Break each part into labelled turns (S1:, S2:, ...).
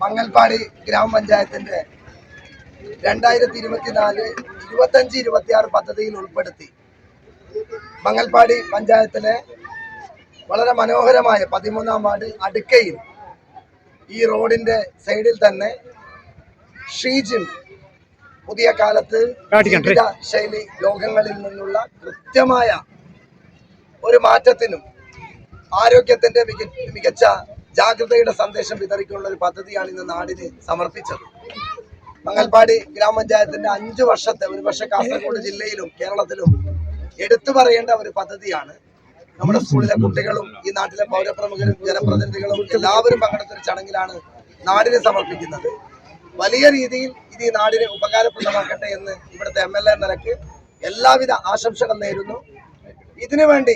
S1: മങ്ങൽപ്പാടി ഗ്രാമപഞ്ചായത്തിന്റെ രണ്ടായിരത്തി ഇരുപത്തിനാല് ഇരുപത്തഞ്ച് ഇരുപത്തിയാറ് പദ്ധതിയിൽ ഉൾപ്പെടുത്തി മങ്ങൽപ്പാടി പഞ്ചായത്തിലെ വളരെ മനോഹരമായ പതിമൂന്നാം വാർഡ് അടുക്കയിൽ ഈ റോഡിന്റെ സൈഡിൽ തന്നെ ഷീജിം പുതിയ കാലത്ത് ജീവിത ശൈലി രോഗങ്ങളിൽ നിന്നുള്ള കൃത്യമായ ഒരു മാറ്റത്തിനും ആരോഗ്യത്തിന്റെ മികച്ച ജാഗ്രതയുടെ സന്ദേശം വിതറിക്കുള്ള ഒരു പദ്ധതിയാണ് ഇന്ന് നാടിന് സമർപ്പിച്ചത്. മങ്ങൽപ്പാടി ഗ്രാമപഞ്ചായത്തിന്റെ അഞ്ചു വർഷത്തെ ഒരു വർഷ കാസർഗോഡ് ജില്ലയിലും കേരളത്തിലും എടുത്തു പറയേണ്ട ഒരു പദ്ധതിയാണ് നമ്മുടെ സ്കൂളിലെ കുട്ടികളും ഈ നാട്ടിലെ പൗരപ്രമുഖരും ജനപ്രതിനിധികളും എല്ലാവരും പങ്കെടുത്ത ഒരു ചടങ്ങിലാണ് നാടിന് സമർപ്പിക്കുന്നത്. വലിയ രീതിയിൽ ഇത് ഈ നാടിനെ ഉപകാരപ്രദമാക്കട്ടെ എന്ന് ഇവിടുത്തെ എം എൽ എ നിലയ്ക്ക് എല്ലാവിധ ആശംസകൾ നേരുന്നു. ഇതിനു വേണ്ടി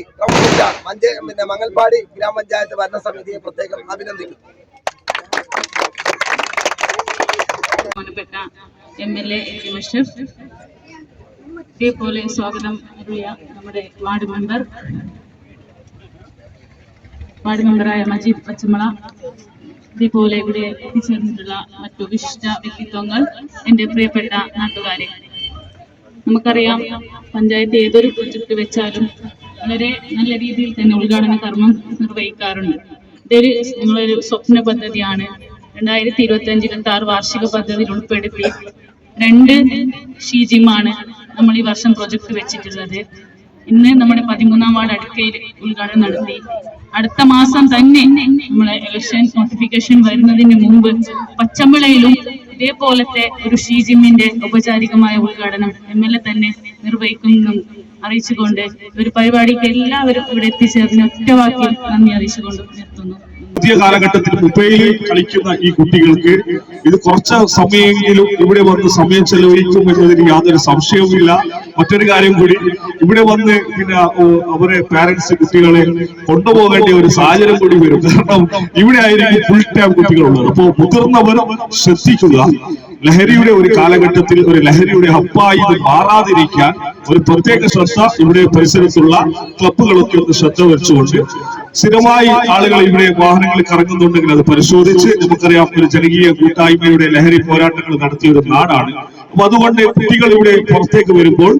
S1: പിന്നെ മങ്ങൽപ്പാടി ഗ്രാമപഞ്ചായത്ത് ഭരണസമിതിയെ പ്രത്യേകം അഭിനന്ദിക്കുന്നു.
S2: ബഹുമാനപ്പെട്ട എം എൽ എ എം ഇതേപോലെ സ്വാഗതം അരുളിയ നമ്മുടെ വാർഡ് മെമ്പർ. വാർഡ് മെമ്പറായ മജീദ് പച്ചമള. ഇതേപോലെ ഇവിടെ എത്തിച്ചേർന്നിട്ടുള്ള മറ്റു വിശിഷ്ട വ്യക്തിത്വങ്ങൾ എന്റെ പ്രിയപ്പെട്ട നാട്ടുകാരെ. നമുക്കറിയാം പഞ്ചായത്ത് ഏതൊരു പ്രൊജക്ട് വെച്ചാലും വളരെ നല്ല രീതിയിൽ തന്നെ ഉദ്ഘാടന കർമ്മം നിർവഹിക്കാറുണ്ട്. ഇതൊരു നിങ്ങളൊരു സ്വപ്ന പദ്ധതിയാണ്. രണ്ടായിരത്തി ഇരുപത്തി അഞ്ച് ഇരുപത്തി ആറ് വാർഷിക പദ്ധതിയിൽ ഉൾപ്പെടുത്തി രണ്ട് ഷീജിമാണ് നമ്മൾ ഈ വർഷം പ്രൊജക്ട് വെച്ചിട്ടുള്ളത്. ഇന്ന് നമ്മുടെ പതിമൂന്നാം വാർഡ് അടുക്കയിൽ ഉദ്ഘാടനം നടത്തി. അടുത്ത മാസം തന്നെ നമ്മളെ ഇലക്ഷൻ നോട്ടിഫിക്കേഷൻ വരുന്നതിന് മുമ്പ് പച്ചമ്പളയിലും ഇതേപോലത്തെ ഒരു ഷീജിമിന്റെ ഔപചാരികമായ ഉദ്ഘാടനം എം എൽ എ തന്നെ നിർവഹിക്കുന്നു അറിയിച്ചുകൊണ്ട് ഒരു പരിപാടിക്ക് എല്ലാവരും ഇവിടെ എത്തിച്ചേർന്ന് ഒറ്റവാക്കിൽ നന്ദി അറിയിച്ചുകൊണ്ട് നിർത്തുന്നു.
S3: പുതിയ കാലഘട്ടത്തിൽ മുംബൈയിൽ കളിക്കുന്ന ഈ കുട്ടികൾക്ക് ഇത് കുറച്ച് സമയമെങ്കിലും ഇവിടെ വന്ന് സമയം ചെലവഴിക്കും എന്നതിന് യാതൊരു സംശയവുമില്ല. മറ്റൊരു കാര്യം കൂടി ഇവിടെ വന്ന് പിന്നെ അവരെ പാരന്റ്സ് കുട്ടികളെ കൊണ്ടുപോകേണ്ട ഒരു സാഹചര്യം കൂടി വരും. കാരണം ഇവിടെ ആയിരിക്കും ഫുൾ ടൈം കുട്ടികളുള്ളത്. അപ്പോൾ മുതിർന്നവർ ശ്രദ്ധിക്കുക. ലഹരിയുടെ ഒരു കാലഘട്ടത്തിൽ ഒരു ലഹരിയുടെ അപ്പായി മാറാതിരിക്കാൻ ഒരു പ്രത്യേക ശ്രദ്ധ ഇവിടെ പരിസരത്തുള്ള ക്ലബുകളൊക്കെ ഒന്ന് ശ്രദ്ധ വെച്ചുകൊണ്ട് സ്ഥിരമായി ആളുകൾ ഇവിടെ വാഹനങ്ങളിൽ കറങ്ങുന്നുണ്ടെങ്കിൽ അത് പരിശോധിച്ച് നമുക്കറിയാം ഒരു ജനകീയ കൂട്ടായ്മയുടെ ലഹരി പോരാട്ടങ്ങൾ നടത്തിയ ഒരു നാടാണ്. അപ്പൊ അതുകൊണ്ട് കുട്ടികൾ ഇവിടെ പുറത്തേക്ക് വരുമ്പോൾ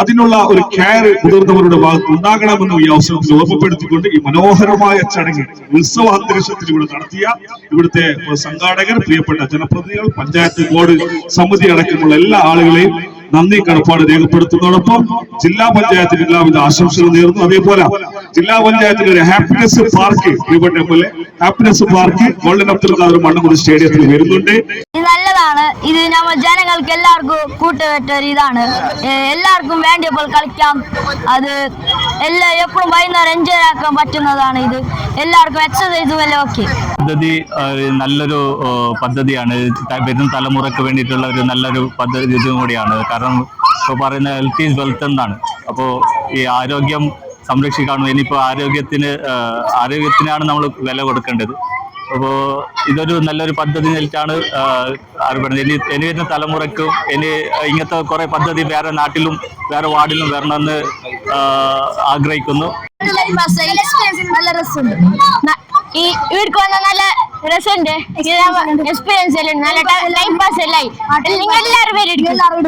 S3: അതിനുള്ള ഒരു കെയർ മുതിർന്നവരുടെ ഭാഗത്ത് ഉണ്ടാകണമെന്ന് ഈ അവസരത്തിൽ ഓർമ്മപ്പെടുത്തിക്കൊണ്ട് ഈ മനോഹരമായ ചടങ്ങ് ഉത്സവ അന്തരീക്ഷത്തിൽ ഇവിടെ നടത്തിയ ഇവിടുത്തെ സംഘാടകർ പ്രിയപ്പെട്ട ജനപ്രതിനിധികൾ പഞ്ചായത്ത് ബോർഡ് സമിതി അടക്കമുള്ള എല്ലാ ആളുകളെയും നന്ദി കടപ്പാട് രേഖപ്പെടുത്തുന്നതോടൊപ്പം ജില്ലാ പഞ്ചായത്തിന് എല്ലാവിധ ആശംസകൾ നേർന്നു. അതേപോലെ ജില്ലാ പഞ്ചായത്തിന്റെ ഒരു ഹാപ്പിനെസ് പാർക്ക് ഇവിടെ പോലെ happiness park golden Abdul Khader Mannukudi സ്റ്റേഡിയത്തിൽ വരുന്നുണ്ട്.
S4: ഇത് നല്ലതാണ്. ഇത് നമ്മൾ ജനങ്ങൾക്ക് എല്ലാവർക്കും കൂട്ടുകെട്ട ഒരു ഇതാണ്. എല്ലാവർക്കും വേണ്ടിയപ്പോൾ കളിക്കാം. അത് എല്ലാ എപ്പോഴും വൈകുന്നേരം എൻജോയ് ആക്കാൻ പറ്റുന്നതാണ് ഇത്. എല്ലാവർക്കും എക്സസൈസും എല്ലാം ഓക്കെ
S5: പദ്ധതി നല്ലൊരു പദ്ധതിയാണ്. വരുന്ന വരും തലമുറയ്ക്ക് വേണ്ടിയിട്ടുള്ള ഒരു നല്ലൊരു പദ്ധതി ഇതും കൂടിയാണ്. കാരണം ഇപ്പോൾ പറയുന്ന ഹെൽത്ത് ഈസ് വെൽത്ത് എന്നാണ്. അപ്പോൾ ഈ ആരോഗ്യം സംരക്ഷിക്കണം ഇനിയിപ്പോൾ ആരോഗ്യത്തിന് ആരോഗ്യത്തിനാണ് നമ്മൾ വില കൊടുക്കേണ്ടത്. അപ്പോൾ ഇതൊരു നല്ലൊരു പദ്ധതി നിലച്ചാണ് അറിയപ്പെടുന്നത് ഇനി ഇനി വരുന്ന തലമുറയ്ക്കും ഇനി ഇങ്ങനത്തെ കുറേ പദ്ധതി വേറെ നാട്ടിലും വേറെ വാർഡിലും വരണമെന്ന് ആഗ്രഹിക്കുന്നു.
S4: നല്ല രസമുണ്ട്. ഈ വീട്ടിൽ വന്ന നല്ല രസമുണ്ട്. എക്സ്പീരിയൻസ് എല്ലാം നല്ല ടൈം പാസ് എല്ലാം നിങ്ങൾ എല്ലാവരും പേര് എല്ലാവരും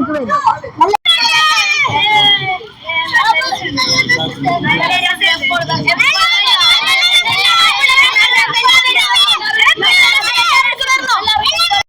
S4: Gracias.